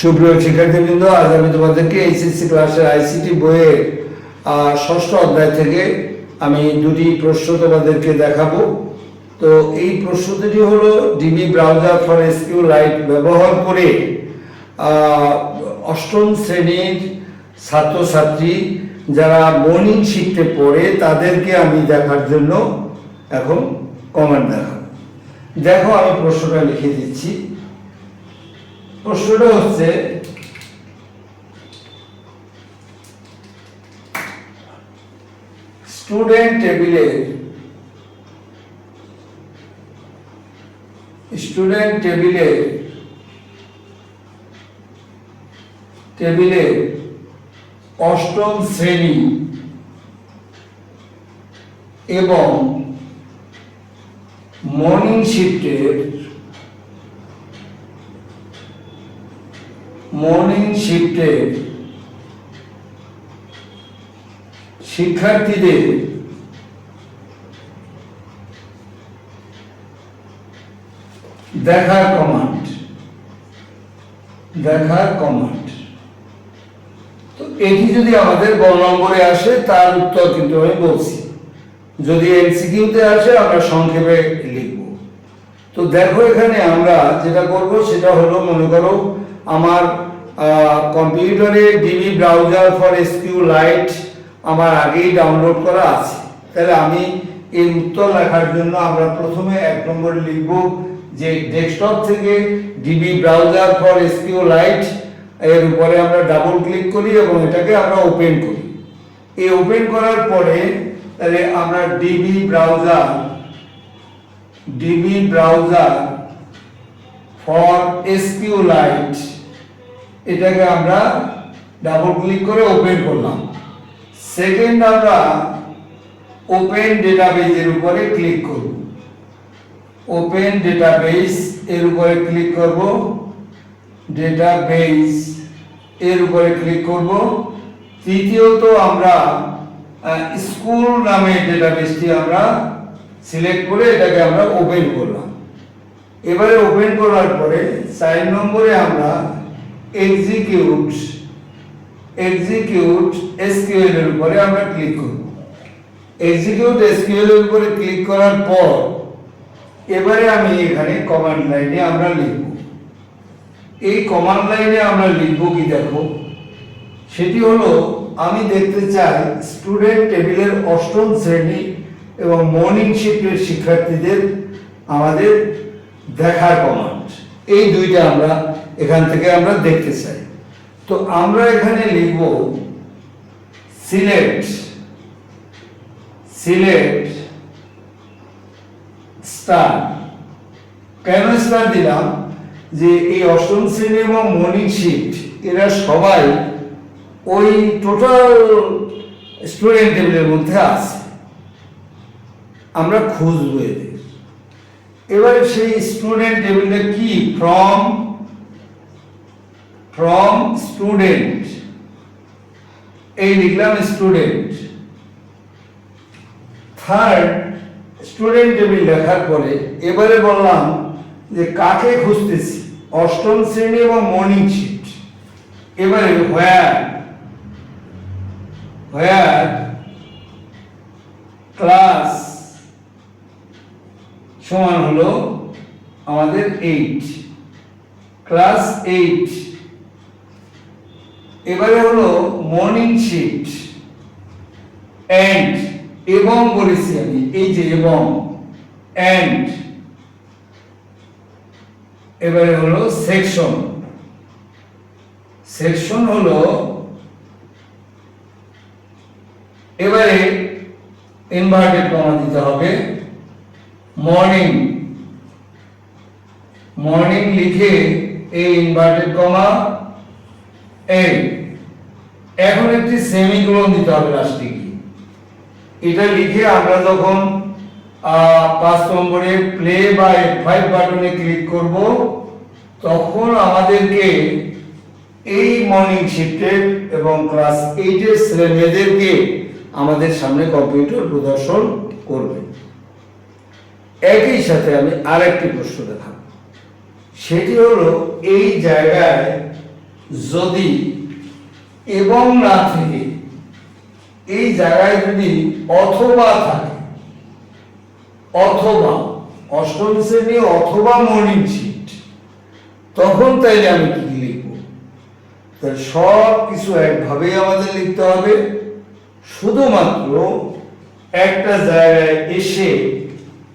সুপ্রিয় শিক্ষার্থীবৃন্দ, আজ আমি তোমাদেরকে এইচএসসি ক্লাসের আইসিটি বইয়ের ষষ্ঠ অধ্যায় থেকে আমি দুটি প্রশ্ন তোমাদেরকে দেখাবো। তো এই প্রশ্ন দুটি হলো, DB browser for SQLite ব্যবহার করে অষ্টম শ্রেণির ছাত্রছাত্রী যারা মর্নিং শিখতে পড়ে, তাদেরকে আমি দেখার জন্য এখন কমেন্ট দেখাবো। দেখো, আমি প্রশ্নটা লিখে দিচ্ছি। প্রশ্নটা হচ্ছে স্টুডেন্ট টেবিলে স্টুডেন্ট টেবিলে টেবিলে অষ্টম শ্রেণি এবং মর্নিং শিফটের মর্নিং শিফটের শিক্ষার্থীদের দেখার কমান্ড দেখার কমান্ড তো এটি যদি আমাদের গ নম্বরে আসে, তার উত্তর কিন্তু আমি বলছি। যদি এমসিকিউতে আসে, আমরা সংক্ষেপে লিখব। তো দেখো এখানে আমরা যেটা করব, সেটা হলো, মনে করো আমার কম্পিউটারে DB browser for SQLite আমার আগেই ডাউনলোড করা আছে। তাহলে আমি এই উত্তর লেখার জন্য আমরা প্রথমে এক নম্বর লিখব যে ডেস্কটপ থেকে DB browser for SQLite, এর উপরে আমরা ডাবল ক্লিক করি এবং এটাকে আমরা ওপেন করি। এই ওপেন করার পরে তাহলে আমরা DB browser DB browser for SQLite এটাকে আমরা ডাবল ক্লিক করে ওপেন করলাম। সেকেন্ড আমরা ওপেন ডেটাবেজের উপরে ক্লিক করব। ওপেন ডেটাবেস এর উপরে ক্লিক করব। ডেটাবেস এর উপরে ক্লিক করব। তৃতীয়ত আমরা স্কুল নামে ডেটাবেসটি আমরা সিলেক্ট করে এটাকে আমরা ওপেন করলাম। এবারে ওপেন করার পরে চার নম্বরে আমরা এক্সিকিউট এক্সিকিউট এসকিউএল এর উপরে আমরা ক্লিক করব। এক্সিকিউট এসকিউএল এর উপরে ক্লিক করার পর, এবারে আমি এখানে কমান্ড লাইনে আমরা লিখব। এই কমান্ড লাইনে আমরা লিখব কি দেখো? সেটি হলো, আমি দেখতে চাই স্টুডেন্ট টেবিলের অষ্টম শ্রেণি এবং মর্নিং শিফটের শিক্ষার্থীদের আমাদের দেখার কমান্ড এই দুইটা আমরা এখান থেকে আমরা দেখতে চাই। তো আমরা এখানে লিখব সিলেক্ট সিলেক্ট স্টার কেন স্টার দিলাম? যে এই অষ্টম শ্রেণি এবং মর্নিং শিফট এরা সবাই ওই টোটাল স্টুডেন্ট টেবিলের মধ্যে আছে। আমরা খুঁজব এদের। এবারে সেই স্টুডেন্ট টেবিলটা কি? ফ্রম ফ্রম স্টুডেন্ট এই লিখলাম স্টুডেন্ট থার্ড স্টুডেন্ট টেবিল লেখার পরে এবারে বললাম যে কাকে খুঁজতেছি? অষ্টম শ্রেণি এবং মর্নিং শিফট এবারে হোয়ার হোয়ার ক্লাস সমান হলো আমাদের এইট ক্লাস এইট এবারে হলো মর্নিং শিফট এন্ড এবং বলেছি আমি, এই যে এবং। এন্ড এবারে হলো সেকশন সেকশন হলো, এবারে ইনভার্টেড কমা দিতে হবে। মর্নিং। মর্নিং লিখে এই ইনভার্টেড কমা এই এখন একটি সেমিকোলন দিতে হবে লাস্টে এটা লিখে আমরা যখন পাঁচ নম্বরে প্লে বা ফাইভ বাটনে ক্লিক করব, তখন আমাদেরকে এই মর্নিং শিফটের এবং ক্লাস এইটের ছেলে মেয়েদেরকে আমাদের সামনে কম্পিউটার প্রদর্শন করবে। একই সাথে আমি আরেকটি প্রশ্ন দেখাবো সেটি হলো, এই জায়গায় যদি এবং না থেকে, এই জায়গায় যদি অথবা থাকে, অথবা অষ্টম শ্রেণি অথবা মর্নিং শিট তখন তাইলে আমি কি লিখব? তা সব কিছু একভাবেই আমাদের লিখতে হবে। শুধুমাত্র একটা জায়গায় এসে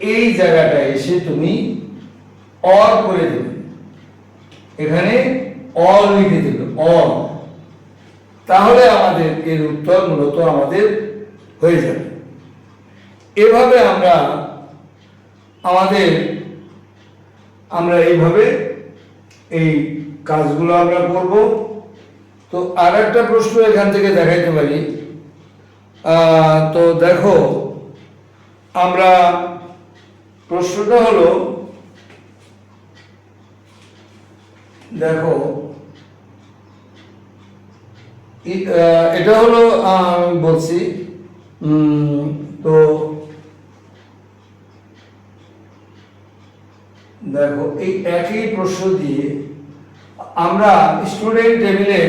এই জায়গাটা এসে তুমি অর করে দেবে। এখানে অল লিখে দেবে অল তাহলে আমাদের এর উত্তর মূলত আমাদের হয়ে যাবে। এভাবে আমরা, আমাদের, আমরা এইভাবে এই কাজগুলো আমরা করব। তো আর একটা প্রশ্ন এখান থেকে দেখাইতে পারি। তো দেখো, আমরা প্রশ্নটা হলো, দেখো এটা হলো বলছি তো দেখো, এই একই প্রশ্ন দিয়ে আমরা স্টুডেন্ট টেবিলে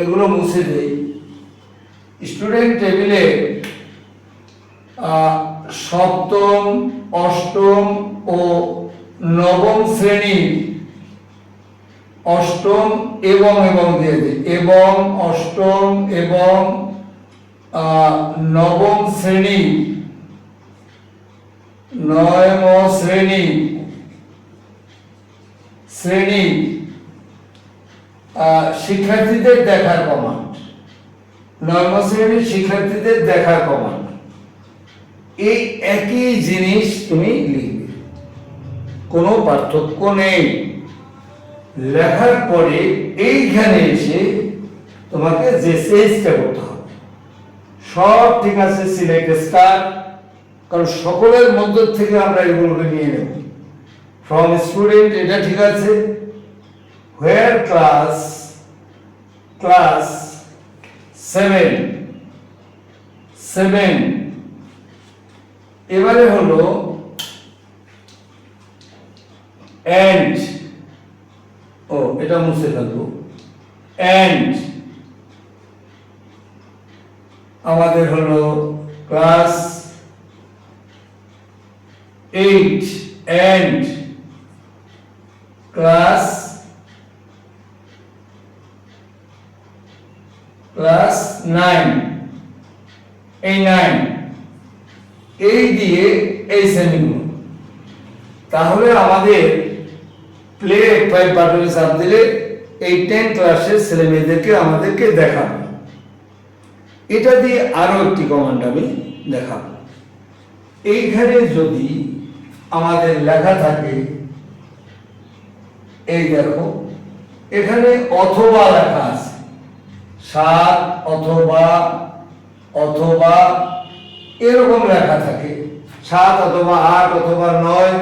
এগুলো মুছে দিই। স্টুডেন্ট টেবিলে সপ্তম, অষ্টম ও নবম শ্রেণি। অষ্টম এবং এবং দিয়ে এবং, অষ্টম এবং নবম শ্রেণি। নয়ম শ্রেণি। শ্রেণি। শিক্ষার্থীদের দেখার কমান্ড নবম শ্রেণির শিক্ষার্থীদের দেখার কমান্ড এই একই জিনিস তুমি লিখবে। কোনো পার্থক্য নেই। লেখার পরে এইখানে এসে তোমাকে যে সেজটা করতে হবে। সব ঠিক আছে, সিলেক্ট স্টার। কারণ সকলের মধ্য থেকে আমরা এগুলোকে নিয়ে নেব। ফ্রম স্টুডেন্ট এটা ঠিক আছে। Where class class seven seven এবারে হলো অ্যান্ড ও, এটা মুছে ফেলব। অ্যান্ড আমাদের হলো class eight and class class nine এই নাইন এই দিয়ে এই শ্রেণীগুলো। তাহলে আমাদের প্লে ফাইভ বাটনে চাপ দিলে এই টেন ক্লাসের ছেলে মেয়েদেরকে আমাদেরকে দেখাবে। এটা দিয়ে আরও একটি কমান্ড আমি দেখাবো। এইখানে যদি আমাদের লেখা থাকে, এই দেখো, এখানে অথবা লেখা আছে। সাত অথবা অথবা এরকম লেখা থাকে। সাত অথবা আট অথবা নয়,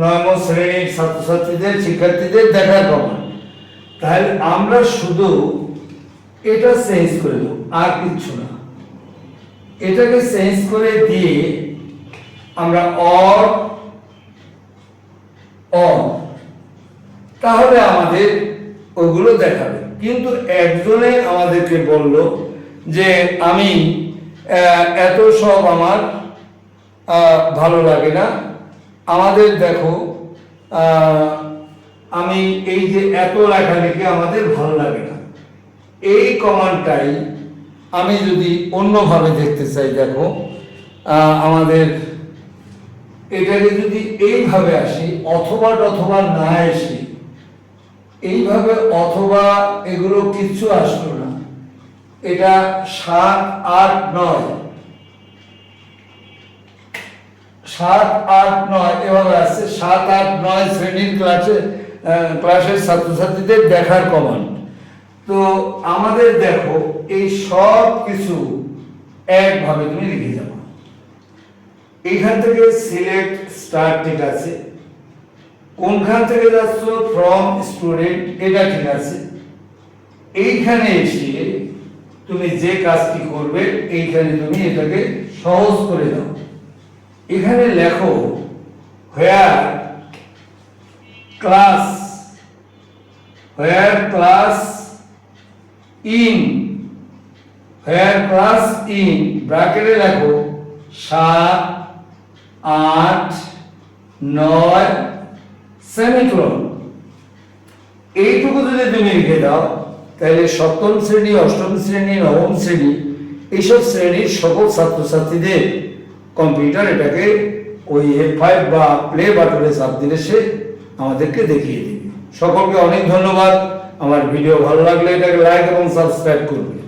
নয়ম শ্রেণির ছাত্রছাত্রীদের, শিক্ষার্থীদের দেখার প্রমাণ। তাহলে আমরা শুধু এটা চেঞ্জ করে দেবো, আর কিচ্ছু না। এটাকে চেঞ্জ করে দিয়ে আমরা অর অর তাহলে আমাদের ওগুলো দেখাবে। কিন্তু একজনে আমাদেরকে বলল যে আমি এত সব আমার ভালো লাগে না। আমাদের দেখো আমি এই যে এত লেখালেখি আমাদের ভালো লাগে না। এই কমান্ডটাই আমি যদি অন্যভাবে দেখতে চাই, দেখো আমাদের এটাকে যদি এইভাবে আসি, অথবা অথবা না এসে এইভাবে অথবা এগুলো কিচ্ছু আসলো না। এটা সাত আট নয়। সাত আট নয়, এভাবে আসছে সাত আট নয় শ্রেণির ক্লাসে ক্লাসের ছাত্রছাত্রীদের দেখার কমান্ড তো আমাদের দেখো, এই সব কিছু একভাবে তুমি লিখে যাব এইখান থেকে সিলেক্ট স্টার ঠিক আছে। কোনখান থেকে যাচ্ছ? ফ্রম স্টুডেন্ট এটা ঠিক আছে। এইখানে এসে তুমি যে কাজটি করবে, এইখানে তুমি এটাকে সহজ করে দাও। এখানে লেখো where class where class in where class in ব্র্যাকেটে লেখো, সাত, আট, নয়, সেমিক্রন। এইটুকু যদি তুমি লিখে দাও তাহলে সপ্তম শ্রেণি, অষ্টম শ্রেণি, নবম শ্রেণি, এইসব শ্রেণির সকল ছাত্রছাত্রীদের কম্পিউটার এটাকে ওই এফ ফাইভ বা প্লে বাটনে চাপ দিলে সে আমাদেরকে দেখিয়ে দেবে। সকলকে অনেক ধন্যবাদ। আমার ভিডিও ভালো লাগলে এটাকে লাইক এবং সাবস্ক্রাইব করবে।